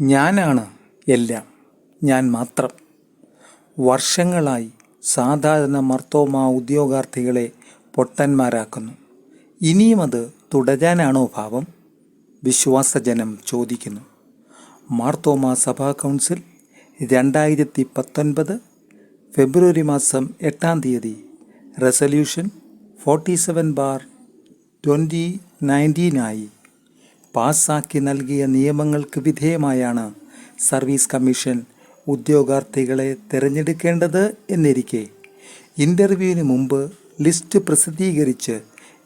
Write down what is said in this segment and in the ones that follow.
ഞാനാണ് എല്ലാം. ഞാൻ മാത്രം. വർഷങ്ങളായി സാധാരണ മർത്തോമാ ഉദ്യോഗാർത്ഥികളെ പൊട്ടന്മാരാക്കുന്നു. ഇനിയും അത് തുടരാനാണോ ഭാവം? വിശ്വാസജനം ചോദിക്കുന്നു. മാർത്തോമാ സഭാ കൗൺസിൽ രണ്ടായിരത്തി പത്തൊൻപത് ഫെബ്രുവരി മാസം എട്ടാം തീയതി. Resolution forty seven bar twenty നയന്റീനായി. പാസാക്കി നൽകിയ നിയമങ്ങൾക്ക് വിധേയമായാണ് സർവീസ് കമ്മീഷൻ ഉദ്യോഗാർത്ഥികളെ തിരഞ്ഞെടുക്കേണ്ടത് എന്നിരിക്കെ. ഇന്റർവ്യൂവിന് മുമ്പ് ലിസ്റ്റ് പ്രസിദ്ധീകരിച്ച്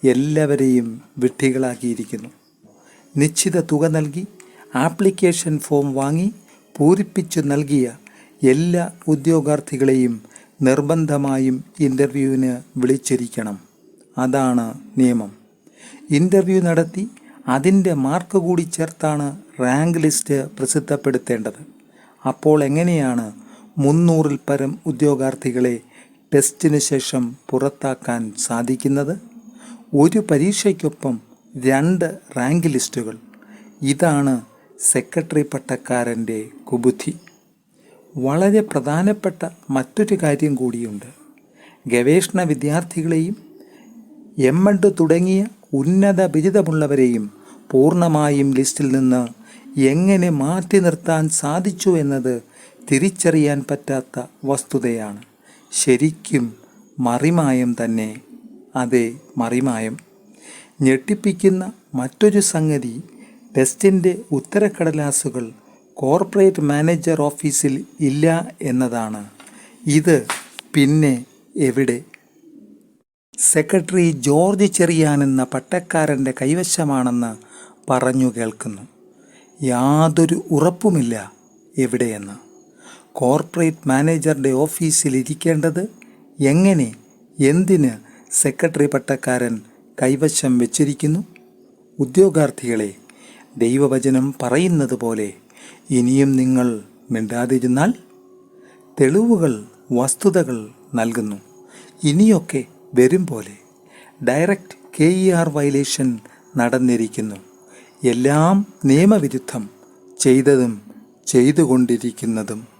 എല്ലാവരെയും വിഡ്ഢികളാക്കിയിരിക്കുന്നു. നിശ്ചിത തുക നൽകി ആപ്ലിക്കേഷൻ ഫോം വാങ്ങി പൂരിപ്പിച്ചു നൽകിയ എല്ലാ ഉദ്യോഗാർത്ഥികളെയും നിർബന്ധമായും ഇന്റർവ്യൂവിന് വിളിച്ചിരിക്കണം. അതാണ് നിയമം. ഇന്റർവ്യൂ നടത്തി അതിന്റെ മാർക്ക് കൂടി ചേർത്താണ് റാങ്ക് ലിസ്റ്റ് പ്രസിദ്ധപ്പെടുത്തേണ്ടത്. അപ്പോൾ എങ്ങനെയാണ് മുന്നൂറിൽ പരം ഉദ്യോഗാർത്ഥികളെ ടെസ്റ്റിന് ശേഷം പുറത്താക്കാൻ സാധിക്കുന്നത്? ഒരു പരീക്ഷയ്ക്കൊപ്പം രണ്ട് റാങ്ക് ലിസ്റ്റുകൾ ഇതാണ് സെക്രട്ടറി പട്ടക്കാരന്റെ കുബുദ്ധി. വളരെ പ്രധാനപ്പെട്ട മറ്റൊരു കാര്യം കൂടിയുണ്ട്. ഗവേഷണ വിദ്യാർത്ഥികളെയും എം എഡ് തുടങ്ങിയ ഉന്നത ബിരുദമുള്ളവരെയും പൂർണമായും ലിസ്റ്റിൽ നിന്ന് എങ്ങനെ മാറ്റി നിർത്താൻ സാധിച്ചു എന്നത് തിരിച്ചറിയാൻ പറ്റാത്ത വസ്തുതയാണ്. ശരിക്കും മറിമായം തന്നെ. അതെ മറിമായം. ഞെട്ടിപ്പിക്കുന്ന മറ്റൊരു സംഗതി ടെസ്റ്റിന്റെ ഉത്തരക്കടലാസുകൾ കോർപ്പറേറ്റ് മാനേജർ ഓഫീസിൽ ഇല്ല എന്നതാണ്. ഇത് പിന്നെ എവിടെ? സെക്രട്ടറി ജോർജ് ചെറിയാൻ എന്ന പട്ടക്കാരന്റെ കൈവശമാണെന്ന് പറഞ്ഞു കേൾക്കുന്നു. യാതൊരു ഉറപ്പുമില്ല എവിടെയെന്ന്. കോർപ്പറേറ്റ് മാനേജറുടെ ഓഫീസിൽ ഇരിക്കേണ്ടത് എങ്ങനെ എന്തിന് സെക്രട്ടറി പട്ടക്കാരൻ കൈവശം വെച്ചിരിക്കുന്നു? ഉദ്യോഗാർത്ഥികളെ ദൈവവചനം പറയുന്നത് പോലെ ഇനിയും നിങ്ങൾ മിണ്ടാതിരുന്നാൽ തെളിവുകൾ വസ്തുതകൾ നൽകുന്നു. ഇനിയൊക്കെ വരും പോലെ direct K E R violation നടന്നിരിക്കുന്നു. എല്ലാം നിയമവിരുദ്ധം ചെയ്തതും ചെയ്തുകൊണ്ടിരിക്കുന്നതും